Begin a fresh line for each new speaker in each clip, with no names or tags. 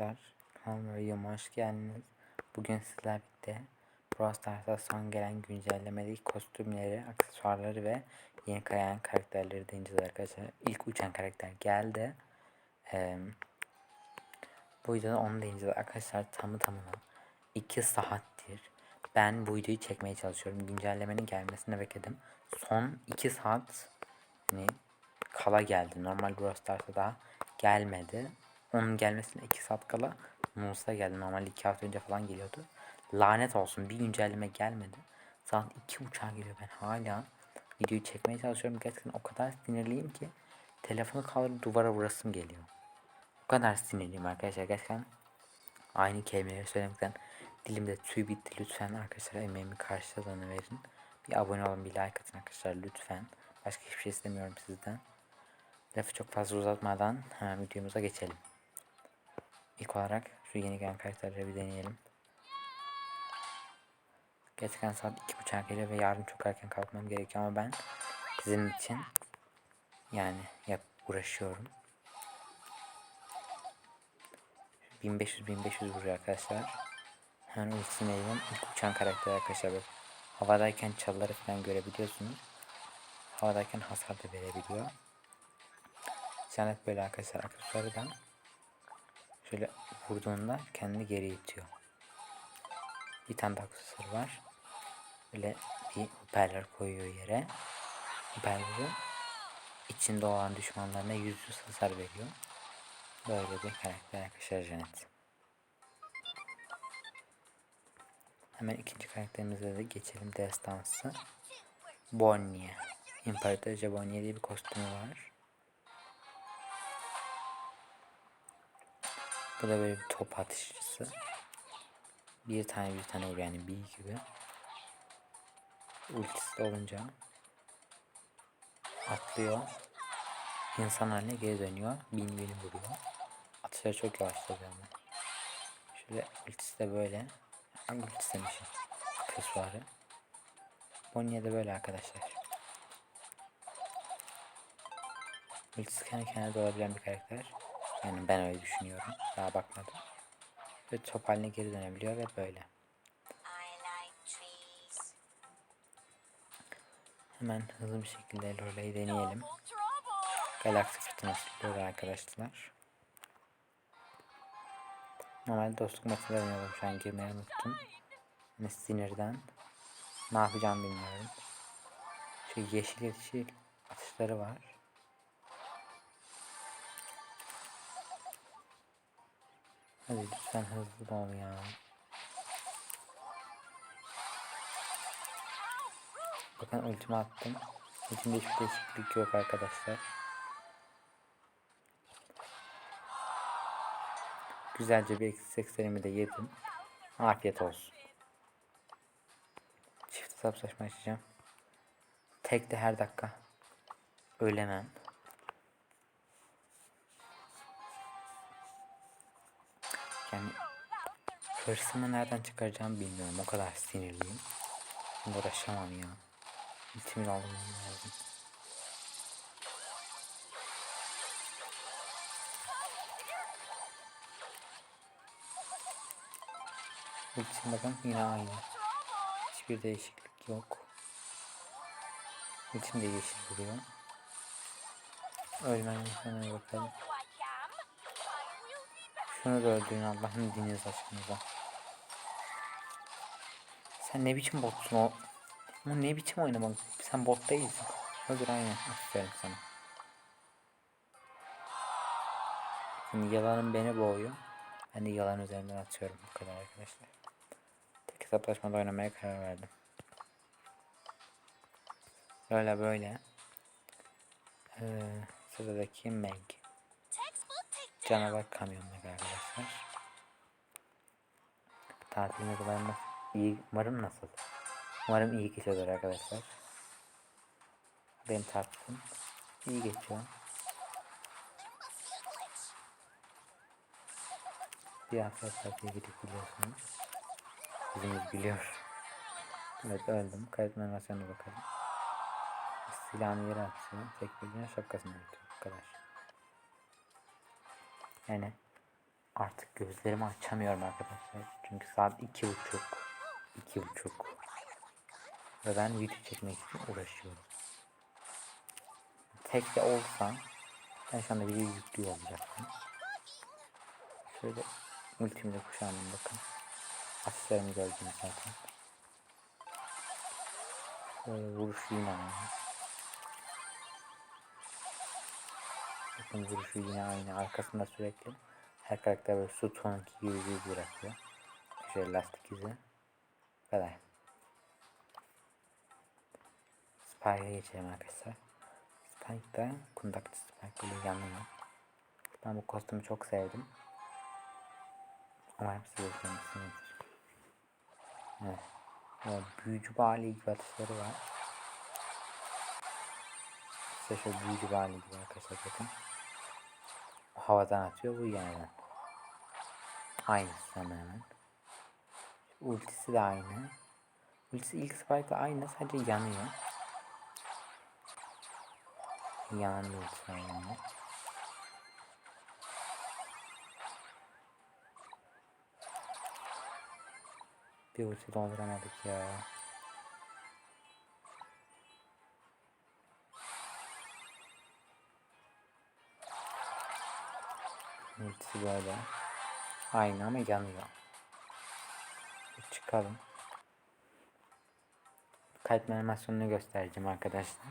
arkadaşlar. Kanalıma hoş geldiniz. Bugün sizlerle birlikte Brawl Stars'a son gelen güncellemedeki kostümleri, aksesuarları ve yeni kayan karakterleri deneyeceğiz arkadaşlar. İlk uçan karakter geldi. Ee, bu videoda onu deneyeceğiz arkadaşlar. Tamı tamına 2 saattir ben bu videoyu çekmeye çalışıyorum. Güncellemenin gelmesini bekledim. Son 2 saat hani kala geldi. Normal Brawl Stars'a daha gelmedi. Onun gelmesine 2 saat kala Musa geldi. Normal 2 hafta önce falan geliyordu. Lanet olsun bir güncelleme gelmedi. Saat 2 uçağa geliyor ben hala videoyu çekmeye çalışıyorum. Gerçekten o kadar sinirliyim ki telefonu kaldırıp duvara vurasım geliyor. O kadar sinirliyim arkadaşlar. Gerçekten aynı kelimeleri söylemekten dilimde tüy bitti. Lütfen arkadaşlar emeğimi karşılığını verin. Bir abone olun bir like atın arkadaşlar lütfen. Başka hiçbir şey istemiyorum sizden. Lafı çok fazla uzatmadan hemen videomuza geçelim. İlk olarak şu yeni gelen karakterleri bir deneyelim. Gerçekten saat iki buçuk geliyor ve yarın çok erken kalkmam gerekiyor ama ben sizin için yani yap uğraşıyorum. 1500-1500 vuruyor arkadaşlar. Hemen ultisini eğilim. İlk uçan karakter arkadaşlar. Bak. Havadayken çalıları falan görebiliyorsunuz. Havadayken hasar da verebiliyor. İşaret böyle arkadaşlar. Aksesuarı da şöyle vurduğunda kendini geri itiyor. Bir tane daha var. Böyle bir hoparlör koyuyor yere. Hoparlörü içinde olan düşmanlarına yüzsüz hasar veriyor. Böyle bir karakter arkadaşlar Janet. Hemen ikinci karakterimize de geçelim destansı. Bonnie. İmparatorca Bonnie diye bir kostümü var. Bu da böyle bir top atışçısı. Bir tane bir tane vuruyor yani bir gibi. Ultisi olunca atlıyor. İnsan haline geri dönüyor. Bin bin vuruyor. Atışları çok yavaşladı ama. Şöyle ultisi de böyle. Hangi ultisi demişim? Aksesuarı. Bonnie de böyle arkadaşlar. Ultisi kendi kendine dolabilen bir karakter. Yani ben öyle düşünüyorum. Daha bakmadım. Ve top haline geri dönebiliyor ve böyle. Hemen hızlı bir şekilde Lola'yı deneyelim. Galaksi fırtınası Lola arkadaşlar. Normalde dostluk maçı oynuyordum şu an girmeyi unuttum. Yani sinirden. Ne yapacağım bilmiyorum. Şu yeşil yeşil atışları var. Hadi lütfen hızlı ol ya. Bakın ultimi attım. Ultimde hiçbir değişiklik yok arkadaşlar. Güzelce bir eksi 80'imi de yedim. Afiyet olsun. Çift hesaplaşma açacağım. Tek de her dakika. Ölemem. Yani hırsımı nereden çıkaracağımı bilmiyorum. O kadar sinirliyim. Uğraşamam ya. İltimi almam lazım. Ultisine bakın yine aynı. Hiçbir değişiklik yok. Ultim de yeşil vuruyor. Ölmem hemen bakalım. Şunu da öldürün Allah'ın diniz aşkınıza. Sen ne biçim botsun o? Ama ne biçim oynamak? Sen bot değilsin. Öldür aynen. Aferin sana. Şimdi yalanım beni boğuyor. Ben de yalan üzerinden atıyorum bu kadar arkadaşlar. Tek hesaplaşmada oynamaya karar verdim. Böyle böyle. Ee, sıradaki Meg. Canavar kamyonlu arkadaşlar. Tatil umarım iyi, umarım nasıl? Umarım iyi geçiyordur arkadaşlar. Ben tatlım. iyi geçiyor. Bir hafta tatile gidip biliyorsunuz. Bizimiz biliyor. Evet öldüm. Kayıt animasyonuna bakalım. Silahını yere atıyor. Tek bildiğin şapkasını atıyor. Bu. Yani Artık gözlerimi açamıyorum arkadaşlar. Çünkü saat iki buçuk. iki buçuk. Ve ben video çekmek için uğraşıyorum. Tek de olsam ben şu anda video yüklüyor olacaktım. Şöyle ultimle kuşandım bakın. Asistlerimi gördünüz zaten. Böyle vuruş yine. Bakın vuruşu yine aynı. Arkasında sürekli her karakter böyle su tonki gibi bir bırakıyor. Şöyle lastik izi. Bu kadar. Spike'a geçelim arkadaşlar. Spike da kundakçı Spike böyle yanıyor. Ben bu kostümü çok sevdim. Umarım siz de sevmişsinizdir. Evet. Böyle büyücü bali gibi atışları var. Size şöyle büyücü bali gibi arkadaşlar bakın. Havadan atıyor bu yerden. Aynısı hemen. Ultisi de aynı. Ultisi ilk spike'la aynı sadece yanıyor. Yanan ultisi yani. Bir ulti dolduramadık ya. Ultisi böyle. Aynı ama yanıyor. Çıkalım. Kayıtma animasyonunu göstereceğim arkadaşlar.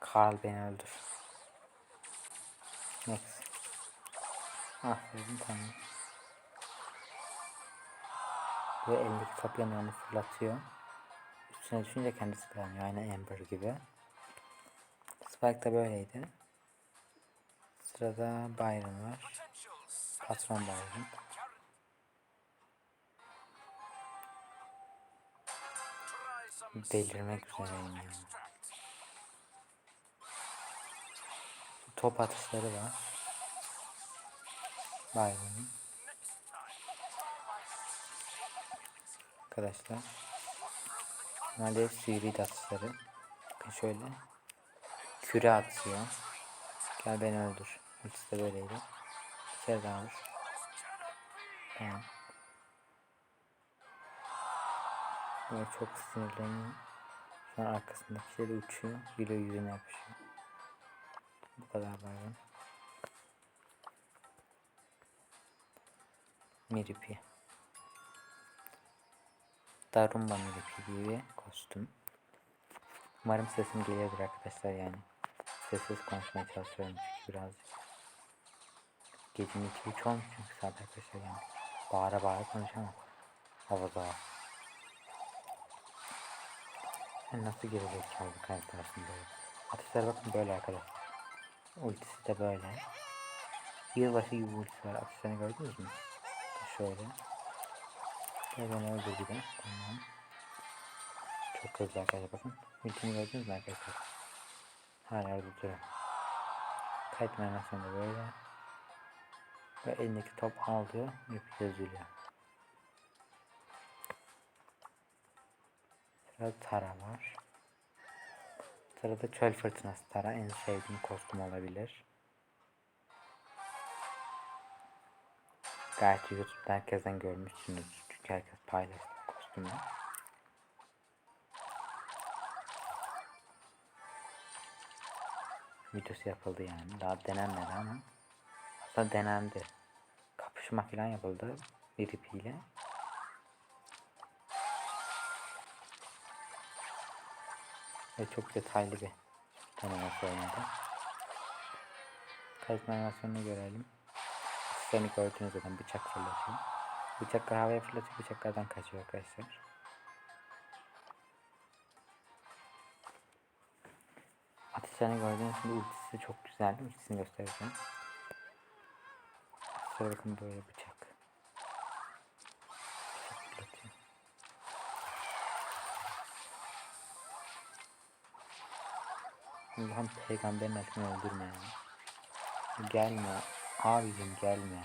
Karl beni öldür. Next. Aferin tamam. Bu elindeki top onu fırlatıyor. Üstüne düşünce kendisi de yanıyor. Aynı Amber gibi. Spike da böyleydi. Sırada Byron var. Patron Byron. Delirmek üzereyim ya. Top atışları var. Byron'un. Arkadaşlar. Hep sivri atışları. Bakın şöyle. Küre atıyor. Gel beni öldür. İkisi de böyleydi. Bir kere daha vur. Tamam. Böyle çok sinirleniyor. Şu an arkasındakileri uçuyor. Bilo yüzüne yapışıyor. Bu kadar bayram. Miripi. Darumba Miripi gibi kostüm. Umarım sesim geliyordur arkadaşlar yani. Sessiz konuşmaya çalışıyorum çünkü biraz. Gecenin 2-3 olmuş çünkü saat arkadaşlar yani. Bağıra bağıra konuşamam. Havada. Sen nasıl gerizekalı bir karaktersin böyle. Atışlara bakın böyle arkadaşlar. Ultisi de böyle. Yılbaşı gibi ultisi var. Atışlarını gördünüz mü? Şöyle. Beni öldürdü de. Tamam. Çok hızlı arkadaşlar bakın. Ultimi gördünüz mü arkadaşlar? Hala orada duruyor. Kayıt animasyonu da böyle. Ve elindeki top alıyor. Yapıp yazılıyor. Sırada Tara var. Sırada çöl fırtınası Tara. En sevdiğim kostüm olabilir. Gerçi YouTube'da herkesten görmüşsünüz. Çünkü herkes paylaştı kostümü. Videosu yapıldı yani. Daha denenmedi ama. Aslında denendi. Kapışma falan yapıldı. Bir ipiyle. Ve çok detaylı bir denemesi olmadı. Kayıt animasyonunu görelim. Seni gördüğünüz zaten bıçak fırlatıyor. Bıçaklar havaya fırlatıyor, bıçaklardan kaçıyor arkadaşlar. Ateşlerini gördüğünüz gibi ultisi çok güzel. Ultisini göstereceğim. Şöyle bakın böyle bıçak. Allah'ım peygamberin aşkına öldürme yani. Gelme. Abicim gelme.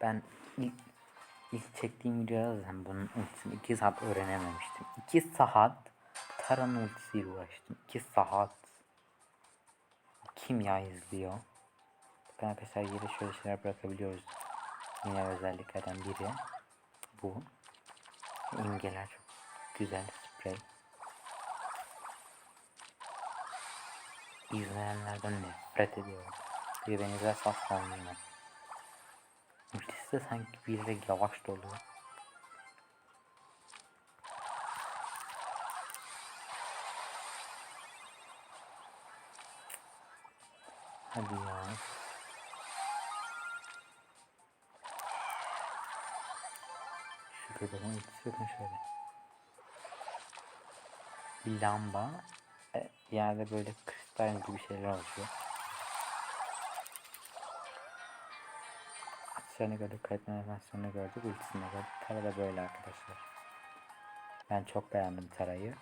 Ben ilk ilk çektiğim videoda zaten bunun ultisini 2 saat öğrenememiştim. 2 saat Tara'nın ultisiyle uğraştım. 2 saat. Kim ya izliyor? Bakın arkadaşlar yere şöyle şeyler bırakabiliyoruz. Yine özelliklerden biri bu. İmgeler çok güzel sprey. İzleyenlerden nefret ediyorum. Bir beni asla oynayamam. Ultisi de sanki bir yere yavaş doluyor. Hadi ya. Şu bebeğin ultisi bakın şöyle. Bir lamba. E, yerde böyle kristal gibi şeyler oluşuyor. Atışlarını gördük, kayıt animasyonunu gördük, ultisini gördük. Tara da böyle arkadaşlar. Ben çok beğendim Tara'yı.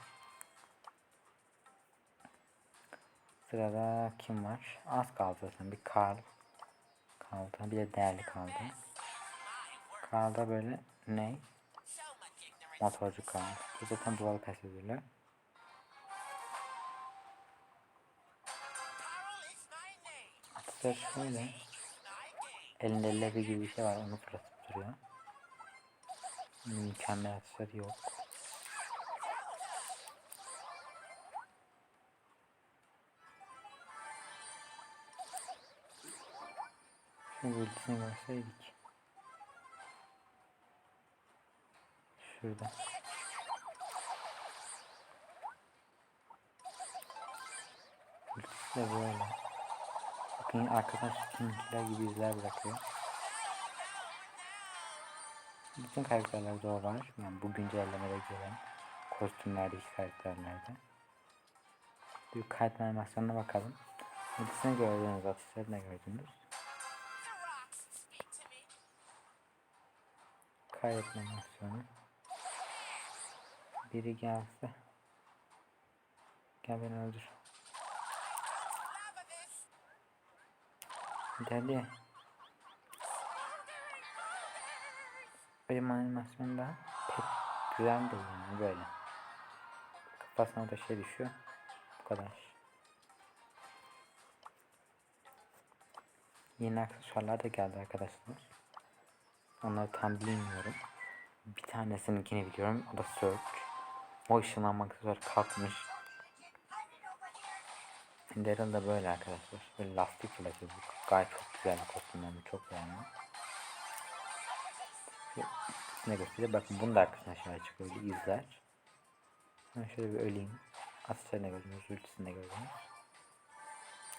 Sırada kim var? Az kaldı zaten. Bir Karl kaldı. Bir de değerli kaldı. Karl'da böyle ne? Motorcu Karl. Bu zaten dual pes ödülü. Atışlar şöyle. Elinde levi gibi bir şey var. Onu fırlatıp duruyor. Mükemmel atışları yok. Şu ultisini görseydik. Şurada. Ultisi de böyle. Bakın arkadan sütunkiler gibi izler bırakıyor. Bütün karakterlerde o var. Yani bu güncellemede gelen kostümlerdeki karakterlerde. Bir kayıt animasyonuna bakalım. Ultisini gördünüz, atışlarını gördünüz. Kayıt animasyonu. Biri gelse. Gel beni öldür. Deli. Benim animasyon da pek güzel değil yani böyle. Kafasına da şey düşüyor. Bu kadar. Yeni aksesuarlar da geldi arkadaşlar. Onları tam bilmiyorum. Bir tanesininkini biliyorum. O da Search. O ışınlanma aksesuarı kalkmış. Daryl da böyle arkadaşlar. Böyle lastik bu. Gayet çok güzel bir kostüm ben çok beğendim. Ne gösteriyor? Bakın bunu da arkasına aşağı çıkıyor. Böyle izler. Ben şöyle bir öleyim. Atışlarını gördünüz. Ultisini de gördünüz.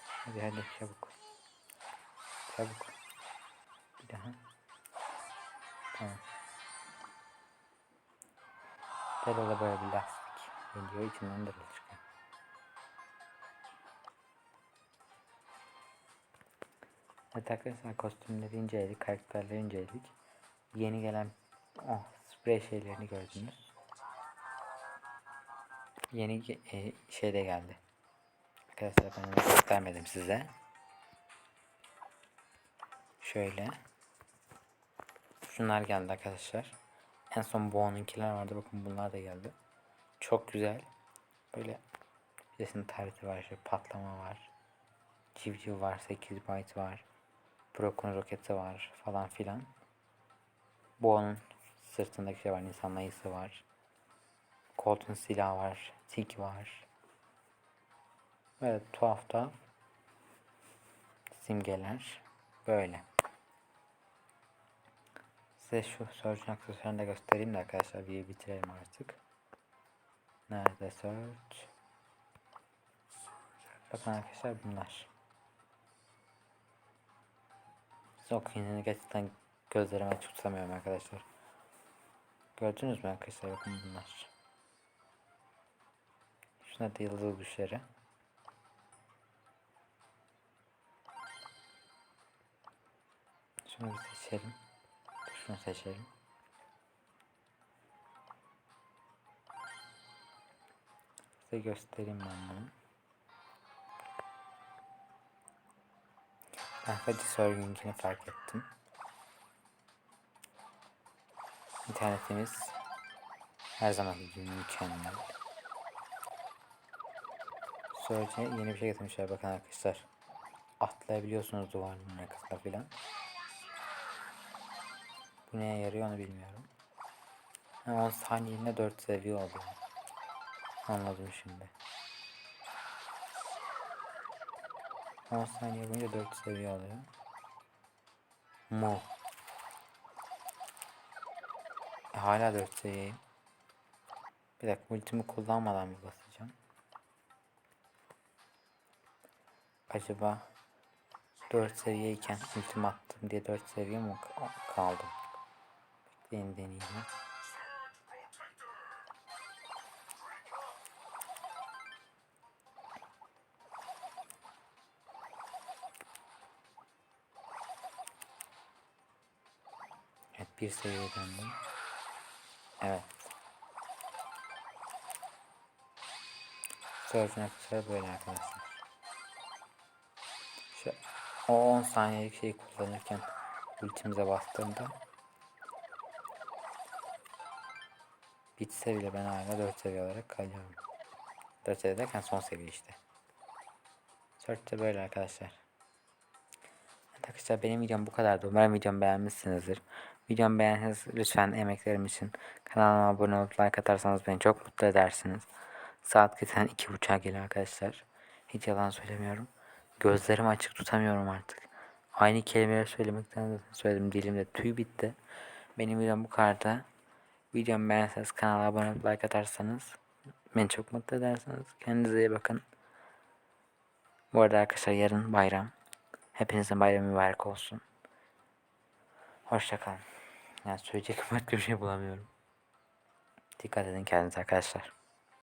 Hadi hadi çabuk. Çabuk. Bir daha. Tamam. Daryl'a böyle bir lastik geliyor. İçinden Daryl çıkıyor. Evet arkadaşlar kostümleri inceledik, karakterleri inceledik. Yeni gelen oh, sprey şeylerini gördünüz. Yeni e, şey de geldi. Arkadaşlar ben göstermedim size. Şöyle. Şunlar geldi arkadaşlar. En son Boğa'nınkiler vardı. Bakın bunlar da geldi. Çok güzel. Böyle resim tarihi var. Şöyle patlama var. Civciv var. 8 byte var. Broken roketi var falan filan. Boğa'nın sırtındaki şey var. Nisan Mayıs'ı var. Colt'un silahı var. Tik var. Böyle tuhaf da simgeler. Böyle. Size şu Surge'un aksesuarını da göstereyim de arkadaşlar videoyu bitirelim artık. Nerede Surge? Bakın arkadaşlar bunlar. Siz okuyun gerçekten gözlerime tutamıyorum arkadaşlar. Gördünüz mü arkadaşlar bakın bunlar. Şuna da yıldız düşleri. Şunu bir seçelim. Şunu seçelim. Size göstereyim ben bunu. Ben sadece Sörgünkini fark ettim. İnternetimiz her zaman gibi mükemmel. Böylece yeni bir şey getirmişler bakın arkadaşlar. Atlayabiliyorsunuz duvarların arkasında filan. Bu neye yarıyor onu bilmiyorum. Ha, 10 saniyede 4 seviye oluyor. Anladım şimdi. 10 saniye boyunca 4 seviye oluyor. Mu. E, hala 4 seviyeyim. Bir dakika ultimi kullanmadan bir basacağım. Acaba 4 seviyeyken ultimi attım diye 4 seviye mi ka- kaldım? Bekleyin deneyeyim. Evet bir seviyeye döndüm. Evet. Surfing arkadaşlar böyle arkadaşlar. Şu o 10 saniyelik şeyi kullanırken ultimize bastığımda bitse bile ben hala 4 seviye olarak kalıyorum. 4 seviye derken son seviye işte. Search böyle arkadaşlar. Evet arkadaşlar benim videom bu kadardı. Umarım videomu beğenmişsinizdir. Videomu beğendiyseniz lütfen emeklerim için kanalıma abone olup like atarsanız beni çok mutlu edersiniz. Saat iki buçuğa geliyor arkadaşlar. Hiç yalan söylemiyorum. Gözlerimi açık tutamıyorum artık. Aynı kelimeleri söylemekten söyledim. Dilimde tüy bitti. Benim videom bu kadardı. Videomu beğenseniz kanala abone olup like atarsanız beni çok mutlu edersiniz. Kendinize iyi bakın. Bu arada arkadaşlar yarın bayram. Hepinizin bayramı mübarek olsun. Hoşçakalın. Yani söyleyecek başka bir şey bulamıyorum. Dikkat edin kendinize arkadaşlar.